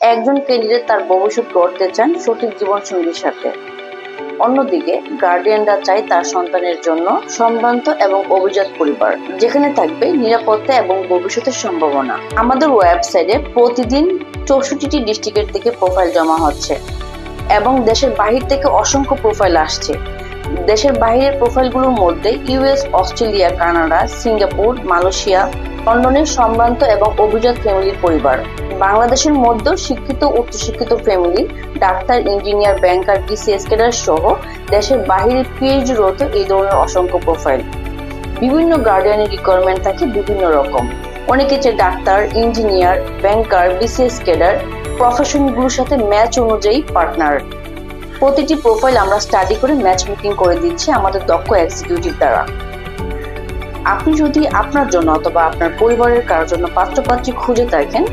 একজন ক্যান্ডিডেট তার ভবিষ্যৎ গড়তে চান সঠিক জীবনসঙ্গীর সাথে। অন্যদিকে, গার্ডিয়ানরা চায় তার সন্তানের জন্য সম্ভ্রান্ত এবং অভিজাত পরিবার, যেখানে থাকবে নিরাপত্তা এবং ভবিষ্যতের সম্ভাবনা। আমাদের ওয়েবসাইটে প্রতিদিন চৌষট্টিটি ডিস্ট্রিক্টের থেকে প্রোফাইল জমা হচ্ছে এবং দেশের বাহির থেকে অসংখ্য প্রোফাইল আসছে। দেশের বাইরের প্রোফাইলগুলোর মধ্যে US, Australia, Canada, Singapore, Malaysia লন্ডনের সম্ভ্রান্ত এবং অভিজাত ফ্যামিলির পরিবার। বাংলাদেশের মধ্যেও শিক্ষিত উচ্চশিক্ষিত family doctor engineer banker BCS cadre সহ দেশের বাহিরে পিএইচডি রত এই ধরনের অসংখ্য প্রোফাইল বিভিন্ন গার্ডিয়ানের রিকোয়ারমেন্ট থাকে বিভিন্ন রকম। অনেকে চায় doctor engineer banker BCS cadre প্রফেশনগুলোর সাথে ম্যাচ অনুযায়ী পার্টনার প্রতিটি প্রোফাইল আমরা স্টাডি করে ম্যাচ মেকিং করে দিচ্ছি আমাদের দক্ষ এক্সিকিউটিভ দ্বারা। আপনি যদি আপনার জন্য অথবা আপনার পরিবারের কারোর জন্য পাত্রপাত্রী খুঁজে থাকেন